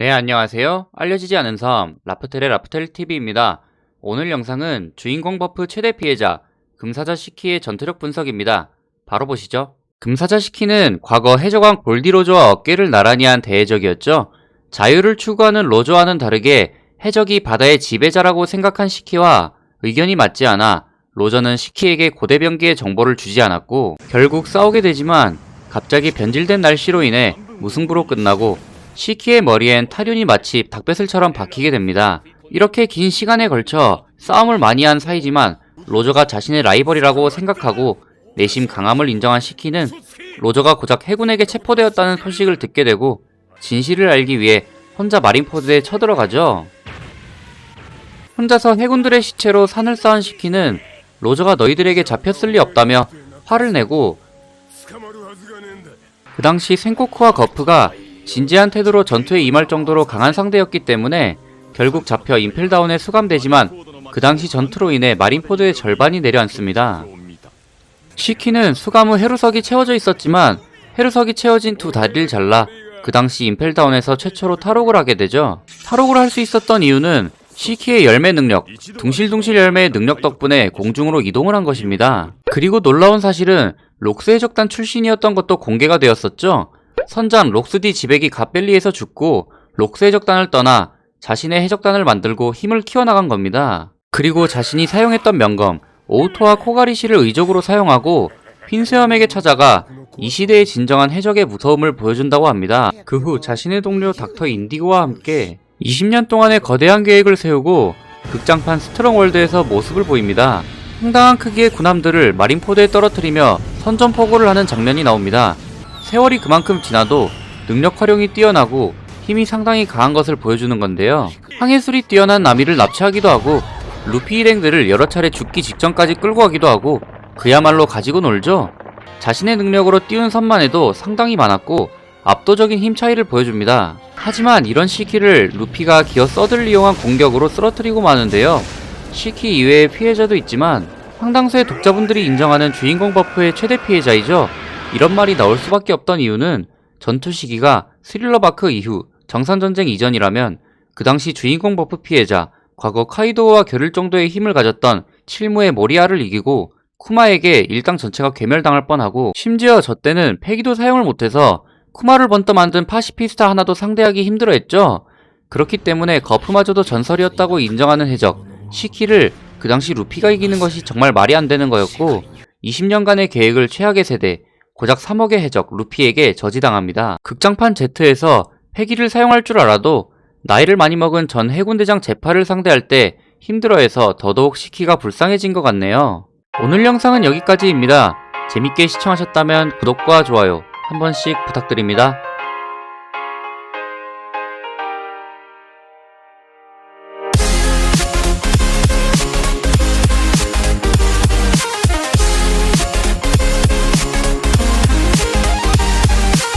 네, 안녕하세요. 알려지지 않은 섬, 라프텔의 라프텔TV입니다. 오늘 영상은 주인공 버프 최대 피해자, 금사자 시키의 전투력 분석입니다. 바로 보시죠. 금사자 시키는 과거 해적왕 골디 로저와 어깨를 나란히 한 대해적이었죠. 자유를 추구하는 로저와는 다르게 해적이 바다의 지배자라고 생각한 시키와 의견이 맞지 않아 로저는 시키에게 고대병기의 정보를 주지 않았고 결국 싸우게 되지만 갑자기 변질된 날씨로 인해 무승부로 끝나고 시키의 머리엔 타륜이 마치 닭뱃슬처럼 박히게 됩니다. 이렇게 긴 시간에 걸쳐 싸움을 많이 한 사이지만 로저가 자신의 라이벌이라고 생각하고 내심 강함을 인정한 시키는 로저가 고작 해군에게 체포되었다는 소식을 듣게 되고 진실을 알기 위해 혼자 마린포드에 쳐들어가죠. 혼자서 해군들의 시체로 산을 쌓은 시키는 로저가 너희들에게 잡혔을 리 없다며 화를 내고 그 당시 생코쿠와 거프가 진지한 태도로 전투에 임할 정도로 강한 상대였기 때문에 결국 잡혀 임펠다운에 수감되지만 그 당시 전투로 인해 마린포드의 절반이 내려앉습니다. 시키는 수감 후 해루석이 채워져 있었지만 해루석이 채워진 두 다리를 잘라 그 당시 임펠다운에서 최초로 탈옥을 하게 되죠. 탈옥을 할 수 있었던 이유는 시키의 열매 능력, 둥실둥실 열매의 능력 덕분에 공중으로 이동을 한 것입니다. 그리고 놀라운 사실은 록스 해적단 출신이었던 것도 공개가 되었었죠. 선장 록스디 지백이 갓벨리에서 죽고 록스 해적단을 떠나 자신의 해적단을 만들고 힘을 키워나간 겁니다. 그리고 자신이 사용했던 명검 오우토와 코가리시를 의적으로 사용하고 핀스염에게 찾아가 이 시대의 진정한 해적의 무서움을 보여준다고 합니다. 그 후 자신의 동료 닥터 인디고와 함께 20년 동안의 거대한 계획을 세우고 극장판 스트롱월드에서 모습을 보입니다. 상당한 크기의 군함들을 마린포드에 떨어뜨리며 선전포고를 하는 장면이 나옵니다. 세월이 그만큼 지나도 능력 활용이 뛰어나고 힘이 상당히 강한 것을 보여주는 건데요. 항해술이 뛰어난 나미를 납치하기도 하고 루피 일행들을 여러 차례 죽기 직전까지 끌고 가기도 하고 그야말로 가지고 놀죠. 자신의 능력으로 띄운 선만 해도 상당히 많았고 압도적인 힘 차이를 보여줍니다. 하지만 이런 시키를 루피가 기어 서드를 이용한 공격으로 쓰러뜨리고 마는데요. 시키 이외의 피해자도 있지만 상당수의 독자분들이 인정하는 주인공 버프의 최대 피해자이죠. 이런 말이 나올 수밖에 없던 이유는 전투 시기가 스릴러 바크 이후 정산전쟁 이전이라면 그 당시 주인공 버프 피해자 과거 카이도우와 겨룰 정도의 힘을 가졌던 칠무의 모리아를 이기고 쿠마에게 일당 전체가 괴멸당할 뻔하고 심지어 저 때는 패기도 사용을 못해서 쿠마를 번떠 만든 파시피스타 하나도 상대하기 힘들어했죠. 그렇기 때문에 거프마저도 전설이었다고 인정하는 해적 시키를 그 당시 루피가 이기는 것이 정말 말이 안 되는 거였고 20년간의 계획을 최악의 세대 고작 3억의 해적 루피에게 저지당합니다. 극장판 Z에서 패기를 사용할 줄 알아도 나이를 많이 먹은 전 해군대장 제파를 상대할 때 힘들어해서 더더욱 시키가 불쌍해진 것 같네요. 오늘 영상은 여기까지입니다. 재밌게 시청하셨다면 구독과 좋아요 한 번씩 부탁드립니다.